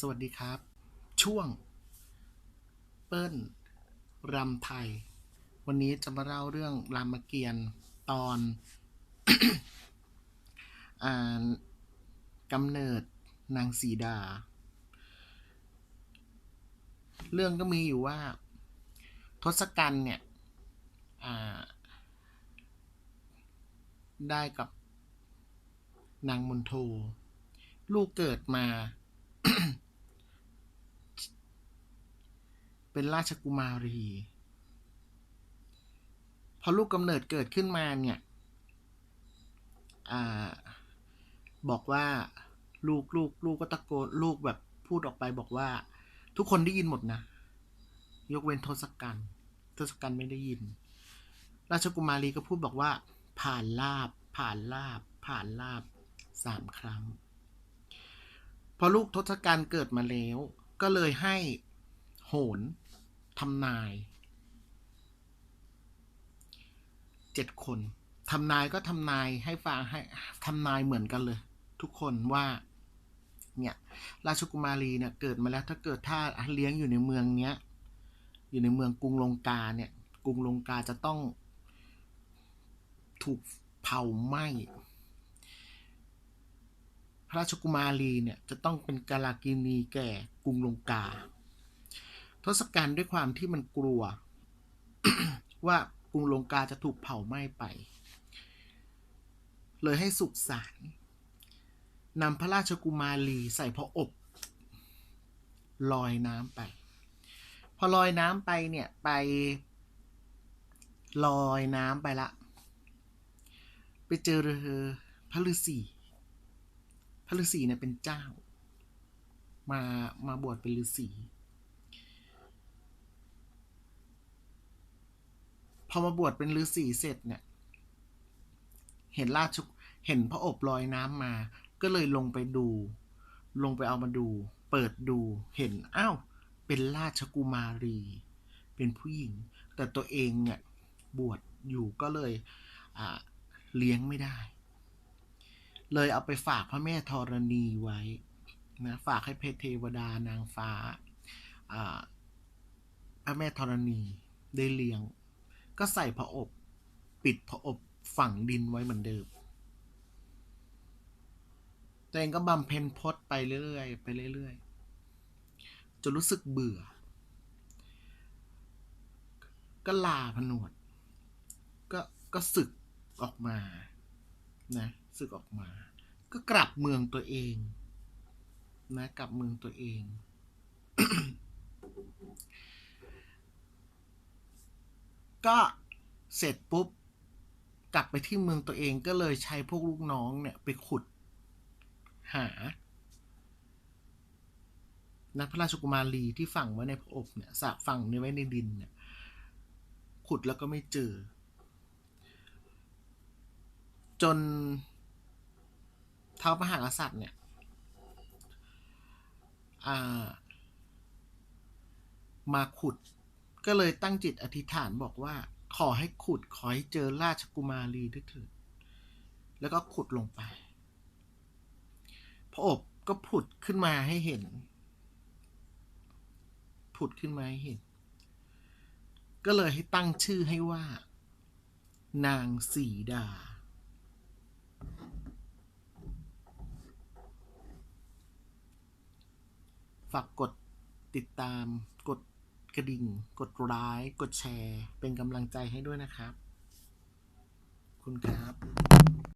สวัสดีครับ ช่วง เปิ้ลรำไทย วันนี้จะมาเล่าเรื่องรามเกียรติ์ตอนอ่ากำเนิดนางสีดา เรื่องก็มีอยู่ว่า ทศกัณฐ์เนี่ยได้กับนางมนโท ลูกเกิดมา เป็นราชกุมารี พอลูกกำเนิดเกิดขึ้นมาเนี่ยอบอกว่าลูกลูกลูกก็ตะโกนลูกแบบพูดออกไปบอกว่า ทุกคนได้ยินหมดนะ ยกเว้นทศกัณฐ์ทศกัณฐ์ไม่ได้ยิน ราชกุมารีก็พูดบอกว่า ผ่านลาบ ผ่านลาบ ผ่านลาบสามครั้ง พอลูกทศกัณฐ์เกิดมาแล้ว ก็เลยให้โหน ทำนายเจ็ดคนทำนายก็ทำนายให้ฟังให้ทำนายเหมือนกันเลย ทุกคนว่าเนี่ยราชกุมารีเนี่ยเกิดมาแล้วถ้าเกิดถ้าเลี้ยงอยู่ในเมืองเนี้ยอยู่ในเมืองกรุงลงกาเนี่ยกรุงลงกาจะต้องถูกเผาไหม้พระราชกุมารีเนี่ยจะต้องเป็นกาลากินีแก่กรุงลงกา ทศกัณฐ์ด้วยความที่มันกลัว ว่ากรุงลงกาจะถูกเผาไหม้ไป เลยให้สุสารนำพระราชกุมารีใส่พระอบลอยน้ำไป พอลอยน้ำไปเนี่ยไป ลอยน้ำไปละ ไปเจอเรือพระฤาษีพระฤาษีเนี่ยเป็นเจ้า มามาบวชเป็นฤาษี อมาบวชเป็นฤาษีเสร็จเนี่ย เห็นราชุเห็นพระอบลอยน้ำมา ก็เลยลงไปดู ลงไปเอามาดู เปิดดู เห็นอ้าวเป็นราชกุมารี เป็นผู้หญิง แต่ตัวเองเนี่ยบวชอยู่ก็เลยเลี้ยงไม่ได้ เลยเอาไปฝากพระแม่ธรณีไว้นะฝากให้เพเทวดานางฟ้าพระแม่ธรณีได้เลี้ยง ก็ใส่พระอบ ปิดพระอบฝังดินไว้เหมือนเดิมตัวเองก็บำเพ็ญพจน์ไปเรื่อยๆไปเรื่อยๆจนรู้สึกเบื่อ ก็ลาผนวด ก็ก็ศึกออกมานะศึกออกมา ก็กลับเมืองตัวเองนะกลับเมืองตัวเอง ก็เสร็จปุ๊บ กลับไปที่เมืองตัวเองก็เลยใช้พวกลูกน้องเนี่ยไปขุด หานะพระราชกุมารีที่ฝังไว้ในพระอบเนี่ยสะฝังไว้ในดินเนี่ยขุดแล้วก็ไม่เจอ จนเท้าพระมหากษัตริย์เนี่ยามาขุด ก็เลยตั้งจิตอธิษฐานบอกว่า ขอให้ขุดขอให้เจอราชกุมารีด้วยเถิด แล้วก็ขุดลงไป พระอบก็ผุดขึ้นมาให้เห็น ผุดขึ้นมาให้เห็น ก็เลยให้ตั้งชื่อให้ว่า นางสีดาฝากกดติดตาม กดกระดิ่ง กดไลค์กดแชร์ เป็นกำลังใจให้ด้วยนะครับ คุณครับ